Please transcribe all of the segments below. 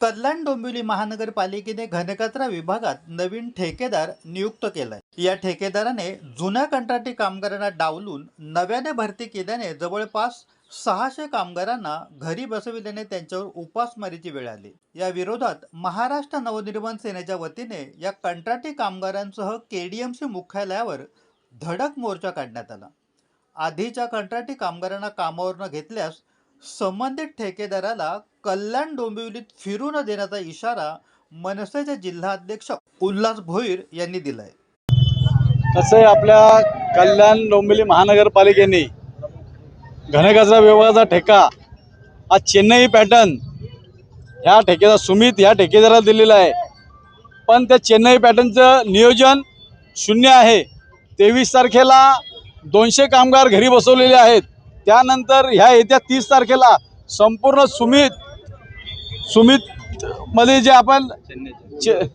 कल्याण डोंबिवली महानगरपालिकेने घनकचरा विभागात नवीन ठेकेदार नियुक्त केलाय. या ठेकेदाराने जुन्या कंत्राटी कामगारांना डावलून नव्याने भरती केल्याने जवळपास सहाशे कामगारांना घरी बसविल्याने त्यांच्यावर उपासमारीची वेळ आली. या विरोधात महाराष्ट्र नवनिर्माण सेनेच्या वतीने या कंत्राटी कामगारांसह केडीएमसी मुख्यालयावर धडक मोर्चा काढण्यात आला. आधीच्या कंत्राटी कामगारांना कामावर न घेतल्यास संबंधित ठेकेदाराला कल्याण डोंबिवलीत फिरू न देण्याचा इशारा मनसेचे जिल्हाध्यक्ष उल्हास भोईर यांनी दिलाय. तसे आहे आपल्या कल्याण डोंबिवली महानगरपालिकेने घनकचरा विभागाचा ठेका हा चेन्नई पॅटर्न ह्या ठेकेदार सुमित ह्या ठेकेदाराला दिलेला आहे. पण त्या चेन्नई पॅटर्नचं नियोजन शून्य आहे. तेवीस तारखेला दोनशे कामगार घरी बसवलेले आहेत. त्यानंतर ह्या येत्या तीस तारखेला संपूर्ण सुमित सुमित मध्ये जे आपण चे-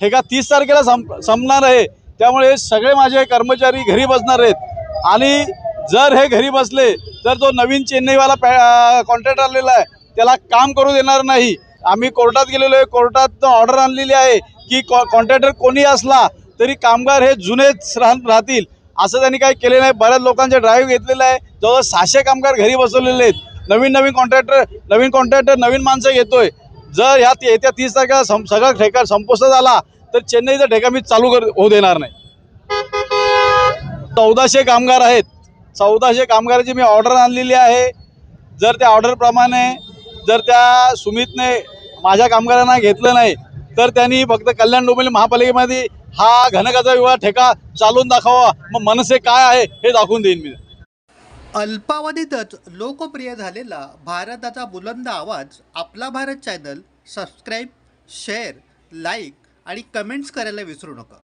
ठेका तीस तारखेला संप संपणार आहे. त्यामुळे सगळे माझे कर्मचारी घरी बसणार आहेत. आणि जर हे घरी बसले तर तो नवीन चेन्नईवाला पॅ कॉन्ट्रॅक्ट आलेला आहे. त्याला काम करू देणार नाही. आम्ही कोर्टात गेलेलो आहे. कोर्टात ऑर्डर आणलेली आहे की कॉ कॉन्ट्रॅक्टर कोणी असला तरी कामगार हे जुनेच राह राहतील. असं त्यांनी काही केले नाही. बऱ्याच लोकांचे ड्राईव्ह घेतलेलं आहे. जवळ सहाशे कामगार घरी बसवलेले आहेत. नवीन नवीन कॉन्ट्रॅक्टर नवीन कॉन्ट्रॅक्टर नवीन माणसं येतोय. जर ह्या येत्या तीस तारखेला सं सगळा ठेका संपुष्ट झाला तर चेन्नईचा ठेका मी चालू कर होऊ देणार नाही. चौदाशे कामगार आहेत. चौदाशे कामगाराची मी ऑर्डर आणलेली आहे. जर त्या ऑर्डरप्रमाणे जर त्या सुमितने माझ्या कामगारांना घेतलं नाही तर त्यांनी फक्त कल्याण डोंबिवली महापालिकेमध्ये हा घनकाचा विवाह ठेका चालून दाखवा. मग मनसे काय आहे हे दाखवून देईन मी. अल्पावधीतच लोकप्रिय झालेला भारताचा बुलंद आवाज आपला Bharat channel subscribe share like आणि कमेंट्स करायला विसरू नका.